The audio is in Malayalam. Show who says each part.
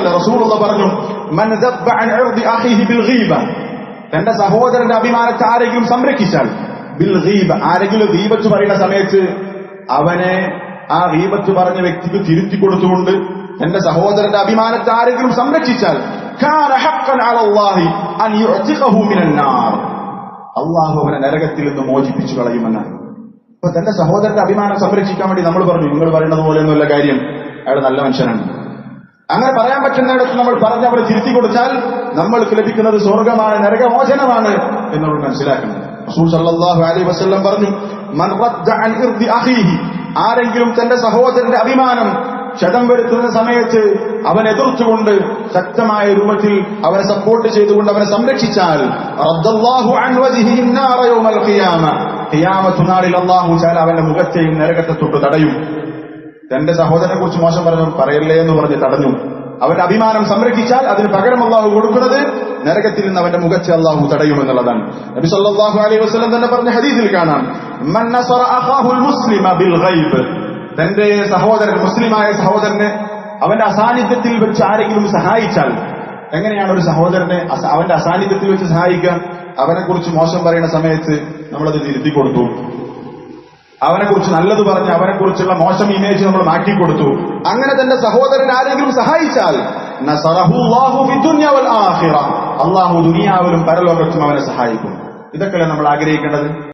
Speaker 1: റസൂലുള്ള പറഞ്ഞു തന്റെ സഹോദരന്റെ അഭിമാനത്തെ ആരെങ്കിലും സംരക്ഷിച്ചാൽ? ബിൽ ഗീബ. ആരെങ്കിലും ദീപച്ചു പറയുന്ന സമയത്ത് അവനെ ആ ഗീബത്ത് പറഞ്ഞ വ്യക്തിക്ക് തിരുത്തി കൊടുത്തുകൊണ്ട് തന്റെ സഹോദരന്റെ അഭിമാനത്തെ ആരെങ്കിലും സംരക്ഷിച്ചാൽ? അള്ളാഹു അവനെ നരകത്തിൽ നിന്ന് മോചിപ്പിച്ചു കളയുമെന്നാണ്. അപ്പൊ തന്റെ സഹോദരന്റെ അഭിമാനം സംരക്ഷിക്കാൻ വേണ്ടി നമ്മൾ പറഞ്ഞു നിങ്ങൾ പറയുന്നത് പോലെ പോലെയൊന്നുമല്ല കാര്യം. അയാൾ നല്ല മനുഷ്യനാണ്. അങ്ങനെ പറയാൻ പറ്റുന്നിടത്ത് നമ്മൾ പറഞ്ഞ് അവരെ തിരുത്തി കൊടുത്താൽ നമ്മൾക്ക് ലഭിക്കുന്നത് സ്വർഗമാണ് നരകമോചനമാണ് എന്ന് നമ്മൾ മനസ്സിലാക്കണം. റസൂൽ സല്ലല്ലാഹു അലൈഹി വസല്ലം പറഞ്ഞു മൻ റദ്ദ അൻ ഇർദി ആരെങ്കിലും തന്റെ സഹോദരന്റെ അഭിമാനം ക്ഷതം വരുത്തുന്ന സമയത്ത് അവൻ എതിർത്തുകൊണ്ട് ശക്തമായ രൂപത്തിൽ അവനെ സപ്പോർട്ട് ചെയ്തുകൊണ്ട് അവനെ സംരക്ഷിച്ചാൽ ഖിയാമത്തുനാളിൽ അള്ളാഹു ചാൽ അവന്റെ മുഖത്തെയും നരകത്തെ തൊട്ട് തടയും. തന്റെ സഹോദരനെ കുറിച്ച് മോശം പറഞ്ഞു പറയല്ലേ എന്ന് പറഞ്ഞ് തടഞ്ഞു. അവന്റെ അഭിമാനം സംരക്ഷിച്ചാൽ അതിന് പകരം അള്ളാഹു കൊടുക്കുന്നത് നരകത്തിൽ നിന്ന് അവന്റെ മുഖത്തെ അള്ളാഹു തടയുമെന്നുള്ളതാണ് നബി സല്ലാഹു അലൈഹി വസ്ലം തന്നെ പറഞ്ഞ ഹദീസിൽ കാണാം. തന്റെ സഹോദരൻ മുസ്ലിമായ സഹോദരനെ അവന്റെ അസാന്നിധ്യത്തിൽ വെച്ച് ആരെങ്കിലും സഹായിച്ചാൽ എങ്ങനെയാണ് ഒരു സഹോദരനെ അവന്റെ അസാന്നിധ്യത്തിൽ വെച്ച് സഹായിക്കുക അവനെ കുറിച്ച് മോശം പറയുന്ന സമയത്ത് നമ്മളത് തിരുത്തി കൊടുത്തു. അവനെ കുറിച്ച് നല്ലത് പറഞ്ഞ് അവനെക്കുറിച്ചുള്ള മോശം ഇമേജ് നമ്മൾ മാറ്റി കൊടുത്തു. അങ്ങനെ തന്റെ സഹോദരൻ ആരെങ്കിലും സഹായിച്ചാൽ. അള്ളാഹു ദുനിയാവിലും പരലോകത്തും അവനെ സഹായിക്കും. ഇതൊക്കെയല്ലേ നമ്മൾ ആഗ്രഹിക്കേണ്ടത്?